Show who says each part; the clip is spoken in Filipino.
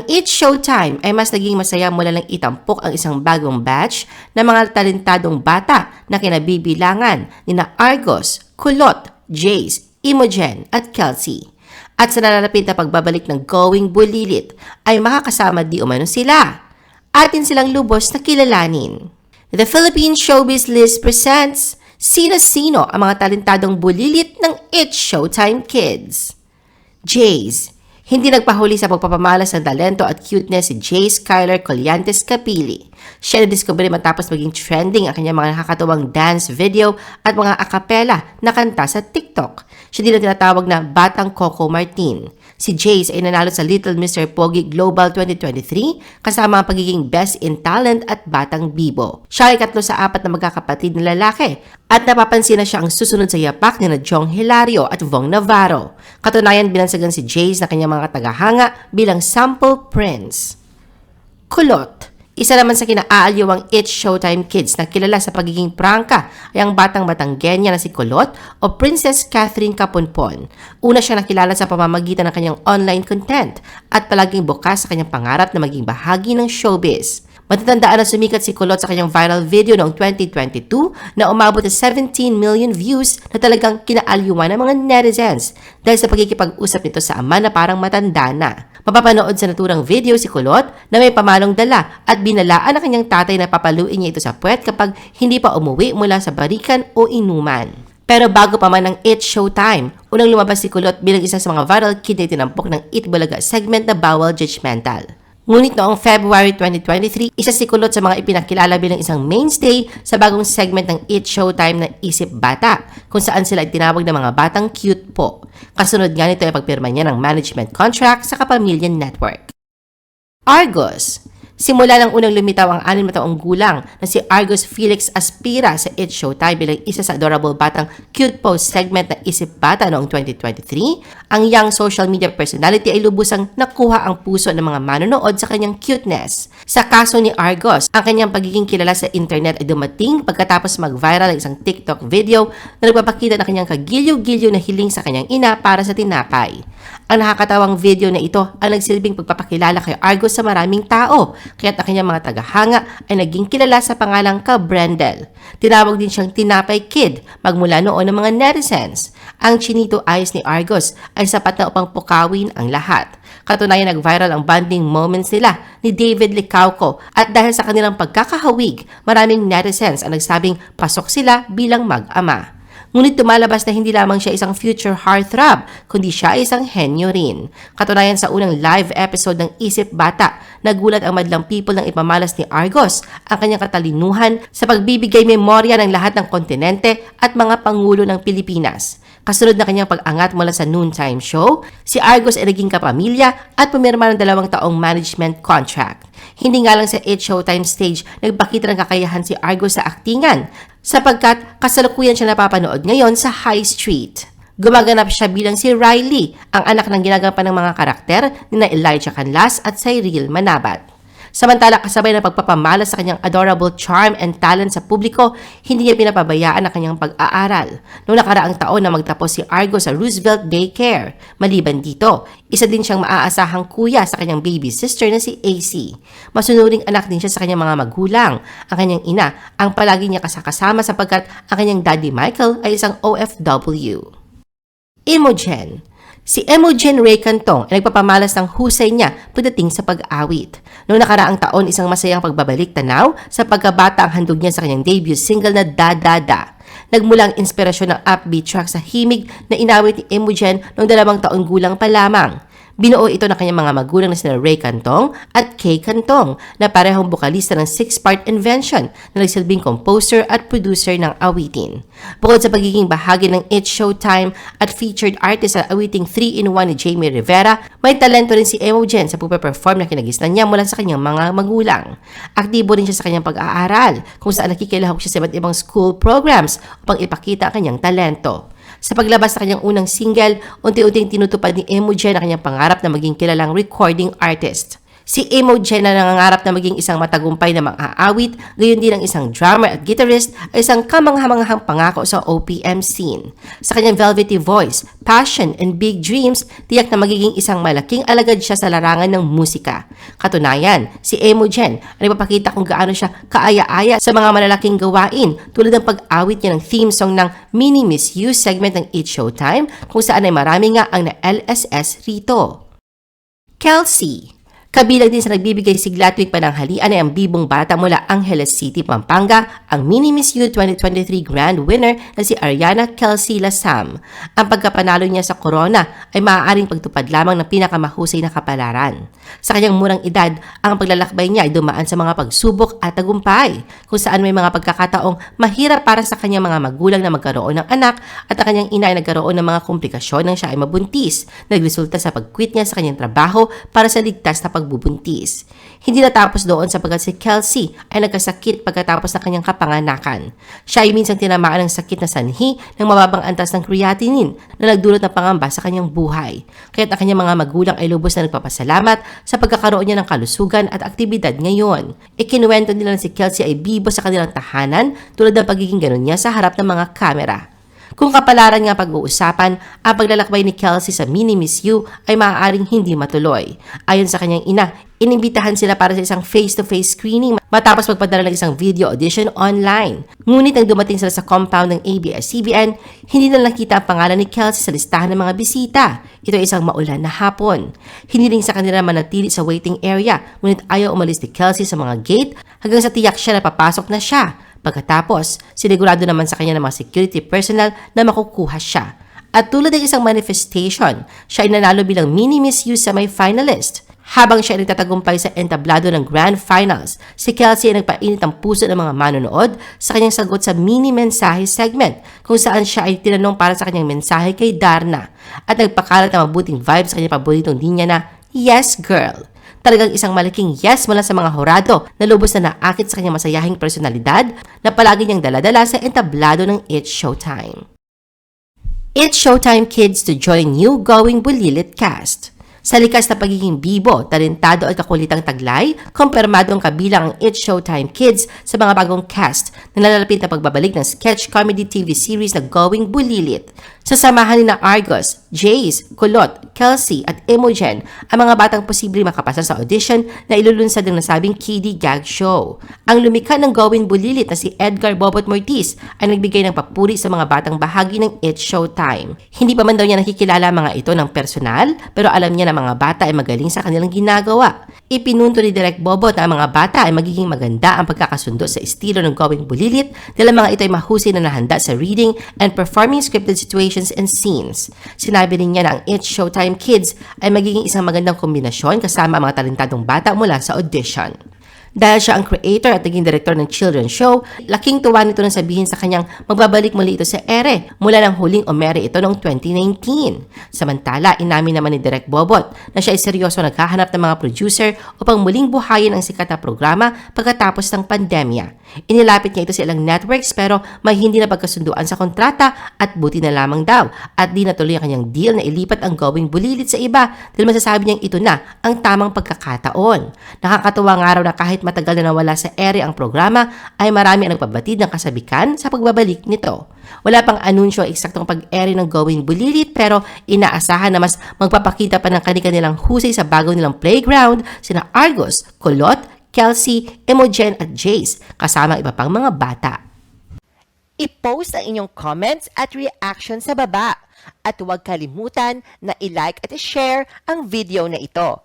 Speaker 1: Ang It's Showtime ay mas naging masaya mula lang itampok ang isang bagong batch ng mga talentadong bata na kinabibilangan ni na Argos, Kulot, Jace, Imogen at Kelsey. At sa nalalapit na pagbabalik ng Going Bulilit ay makakasama di umano sila. Atin silang lubos na kilalanin. The Philippine Showbiz List presents Sino-sino ang mga talentadong bulilit ng It's Showtime Kids. Jays. Hindi nagpahuli sa pagpapamalas ng talento at cuteness si Jace Skyler Colliantes Capili. Siya na-discover matapos maging trending ang kanyang mga nakakatuwang dance video at mga akapela na kanta sa TikTok. Siya din ang tinatawag na Batang Coco Martin. Si Jace ay nanalo sa Little Mr. Pogi Global 2023 kasama ang pagiging Best in Talent at Batang Bibo. Siya ay katlo sa apat na magkakapatid na lalaki at napapansin na siya ang susunod sa yapak ni na Jong Hilario at Vong Navarro. Katunayan binansagan si Jace na kanyang mga tagahanga bilang sample prince. Kulot. Isa naman sa kinaaaliwang It's Showtime Kids na kilala sa pagiging prangka ay ang batang Batanggenya na si Kulot o Princess Catherine Caponpon. Una siya nakilala sa pamamagitan ng kanyang online content at palaging bukas sa kanyang pangarap na maging bahagi ng showbiz. Matatandaan na sumikat si Kulot sa kanyang viral video noong 2022 na umabot sa 17 million views na talagang kinaalyuman ng mga netizens dahil sa pagkikipag-usap nito sa ama na parang matanda na. Mapapanood sa naturang video si Kulot na may pamalong dala at binalaan ng kanyang tatay na papaluin niya ito sa puwet kapag hindi pa umuwi mula sa barikan o inuman. Pero bago pa man ang It Showtime, unang lumabas si Kulot bilang isa sa mga viral kid na tinampok ng It Bulaga segment na bawal judgmental. Ngunit noong February 2023, isa si Kulot sa mga ipinakilala bilang isang mainstay sa bagong segment ng It Showtime na Isip Bata, kung saan sila tinawag ng mga batang cute po. Kasunod nga nito ay pagpirma niya ng management contract sa Kapamilya Network. Argos. Simula ng unang lumitaw ang anim na taong gulang na si Argos Felix Aspira sa It Showtime bilang isa sa adorable batang cute post segment na Isip Bata noong 2023, ang young social media personality ay lubusang nakuha ang puso ng mga manonood sa kanyang cuteness. Sa kaso ni Argos, ang kanyang pagiging kilala sa internet ay dumating pagkatapos mag-viral ang isang TikTok video na nagpapakita ng kanyang kagilyo-gilyo na hiling sa kanyang ina para sa tinapay. Ang nakakatawang video na ito ang nagsilbing pagpapakilala kay Argos sa maraming tao, kaya't ang kanyang mga tagahanga ay naging kilala sa pangalang Ka-Brendel. Tinawag din siyang Tinapay Kid magmula noon ng mga netizens. Ang chinito eyes ni Argos ay sapat na upang pukawin ang lahat. Katunayan nag-viral ang bonding moments nila ni David Licauco at dahil sa kanilang pagkakahawig, maraming netizens ang nagsabing pasok sila bilang mag-ama. Ngunit tumalabas na hindi lamang siya isang future heartthrob, kundi siya ay isang henyo rin. Katunayan sa unang live episode ng Isip Bata, nagulat ang madlang people ng ipamalas ni Argos ang kanyang katalinuhan sa pagbibigay memorya ng lahat ng kontinente at mga pangulo ng Pilipinas. Kasunod na kanyang pag-angat mula sa noontime show, si Argos ay naging kapamilya at pumirma ng dalawang taong management contract. Hindi nga lang sa It Showtime stage nagpakita ng kakayahan si Argos sa aktingan sapagkat kasalukuyan siya napapanood ngayon sa High Street. Gumaganap siya bilang si Riley, ang anak ng ginagampanan ng mga karakter ni na Elijah Canlas at Cyril Manabat. Samantala kasabay ng pagpapamala sa kanyang adorable charm and talent sa publiko, hindi niya pinapabayaan ang kanyang pag-aaral. Noong nakaraang taon na magtapos si Argo sa Roosevelt Daycare. Maliban dito, isa din siyang maaasahang kuya sa kanyang baby sister na si AC. Masunuring anak din siya sa kanyang mga magulang. Ang kanyang ina ang palagi niya kasakasama sapagkat ang kanyang daddy Michael ay isang OFW. Imogen Si Imogen Ray Cantong ay nagpapamalas ng husay niya pagdating sa pag-awit. Noong nakaraang taon, isang masayang pagbabalik tanaw sa pagkabata ang handog niya sa kanyang debut single na Da Da Da. Nagmula ang inspirasyon ng upbeat track sa himig na inawit ni Imogen noong dalawang taon gulang pa lamang. Binuo ito ng kanyang mga magulang na sina Ray Cantong at Kay Cantong na parehong bukalista ng six-part invention na nagsilbing composer at producer ng awitin. Bukod sa pagiging bahagi ng It's Showtime at featured artist sa awiting 3-in-1 ni Jamie Rivera, may talento rin si Imogen sa pupe-perform na kinagisnan niya mula sa kanyang mga magulang. Aktibo rin siya sa kanyang pag-aaral kung saan nakikilahok siya sa iba't ibang school programs upang ipakita ang kanyang talento. Sa paglabas sa kanyang unang single, unti-unting tinutupad ni Imogen ang kanyang pangarap na maging kilalang recording artist. Si Imogen na nangangarap na maging isang matagumpay na mang-aawit, gayon din ang isang drummer at guitarist ay isang kamanghamanghang pangako sa OPM scene. Sa kanyang velvety voice, passion, and big dreams, tiyak na magiging isang malaking alagad siya sa larangan ng musika. Katunayan, si Imogen ay nagpapakita kung gaano siya kaaya-aya sa mga malalaking gawain tulad ng pag-awit niya ng theme song ng Mini Miss You segment ng It's Showtime kung saan ay marami nga ang na-LSS rito. Kelsey. Kabilang din sa nagbibigay sigla tuwing pananghalian ay ang bibong bata mula Angeles City, Pampanga, ang Mini Miss U 2023 Grand Winner na si Ariana Kelsey Lasam. Ang pagkapanalo niya sa corona ay maaaring pagtupad lamang ng pinakamahusay na kapalaran. Sa kanyang murang edad, ang paglalakbay niya ay dumaan sa mga pagsubok at tagumpay, kung saan may mga pagkakataong mahirap para sa kanyang mga magulang na magkaroon ng anak at ang kanyang ina ay nagkaroon ng mga komplikasyon nang siya ay mabuntis, nagresulta sa pag-quit niya sa kanyang trabaho para sa ligtas na pagbubuntis. Hindi natapos doon sapagkat si Kelsey ay nagkasakit pagkatapos ng kanyang kapanganakan. Siya ay minsang tinamaan ng sakit na sanhi ng mababang antas ng creatinine na nagdulot ng pangamba sa kanyang buhay. Kaya't ang kanyang mga magulang ay lubos na nagpapasalamat sa pagkakaroon niya ng kalusugan at aktibidad ngayon. Ikinuwento nila na si Kelsey ay bibo sa kanilang tahanan tulad ng pagiging ganun niya sa harap ng mga kamera. Kung kapalaran nga pag-uusapan, ang paglalakbay ni Kelsey sa Mini Miss You ay maaaring hindi matuloy. Ayon sa kanyang ina, inimbitahan sila para sa isang face-to-face screening matapos magpadala ng isang video audition online. Ngunit nang dumating sila sa compound ng ABS-CBN, hindi na nakita ang pangalan ni Kelsey sa listahan ng mga bisita. Ito ay isang maulan na hapon. Hiniling sa kanila manatili sa waiting area, ngunit ayaw umalis ni Kelsey sa mga gate hanggang sa tiyak siya na papasok na siya. Pagkatapos, sinigurado naman sa kanya ng mga security personnel na makukuha siya. At tulad ng isang manifestation, siya ay nanalo bilang mini Miss U semi-finalist. Habang siya ay nagtatagumpay sa entablado ng Grand Finals, si Kelsey ay nagpainit ang puso ng mga manonood sa kanyang sagot sa mini mensahe segment kung saan siya ay tinanong para sa kanyang mensahe kay Darna at nagpakalat ng mabuting vibes sa kanyang paboritong linya na Yes Girl. Talagang isang malaking yes mula sa mga horado na lubos na naakit sa kanyang masayahing personalidad na palagi niyang daladala sa entablado ng It's Showtime. It's Showtime Kids to join new Going Bulilit cast. Sa likas na pagiging bibo, talentado at kakulitang taglay, kumpirmadong kabilang ang It's Showtime Kids sa mga bagong cast na nalalapit na pagbabalik ng sketch comedy TV series na Going Bulilit. Sasamahan ni na Argos, Jace, Kulot, Kelsey at Imogen ang mga batang posibleng makapasa sa audition na ilulunsad ng nasabing kiddie gag show. Ang lumikha ng Going Bulilit na si Edgar Bobot Mortiz ay nagbigay ng papuri sa mga batang bahagi ng It's Showtime. Hindi pa man daw niya nakikilala ang mga ito ng personal pero alam niya na mga bata ay magaling sa kanilang ginagawa. Ipinunto ni Direk Bobot na ang mga bata ay magiging maganda ang pagkakasundo sa estilo ng Going Bulilit dahil mga ito ay mahusay na nahanda sa reading and performing scripted situations and scenes. Sinabi rin niya na ang It's Showtime Kids ay magiging isang magandang kombinasyon kasama ang mga talentadong bata mula sa audition. Dahil siya ang creator at naging director ng children's show, laking tuwa nito nang sabihin sa kanyang magbabalik muli ito sa ere mula ng huling omere ito noong 2019. Samantala, inamin naman ni Direk Bobot na siya ay seryoso naghahanap ng mga producer upang muling buhayin ang sikat na programa pagkatapos ng pandemya. Inilapit niya ito sa ilang networks pero may hindi na pagkasunduan sa kontrata at buti na lamang daw at di natuloy ang kanyang deal na ilipat ang going bulilit sa iba dahil masasabi niyang ito na ang tamang pagkakataon. Nakakatuwa nga raw na kahit matagal na nawala sa ere ang programa ay marami ang nagpabatid ng kasabikan sa pagbabalik nito. Wala pang anunsyo eksaktong pag-ere ng Going Bulilit pero inaasahan na mas magpapakita pa ng kanilang husay sa bago nilang playground sina Argos, Kulot, Kelsey, Imogen at Jace kasama iba pang mga bata. I-post ang inyong comments at reaction sa baba at huwag kalimutan na i-like at i-share ang video na ito.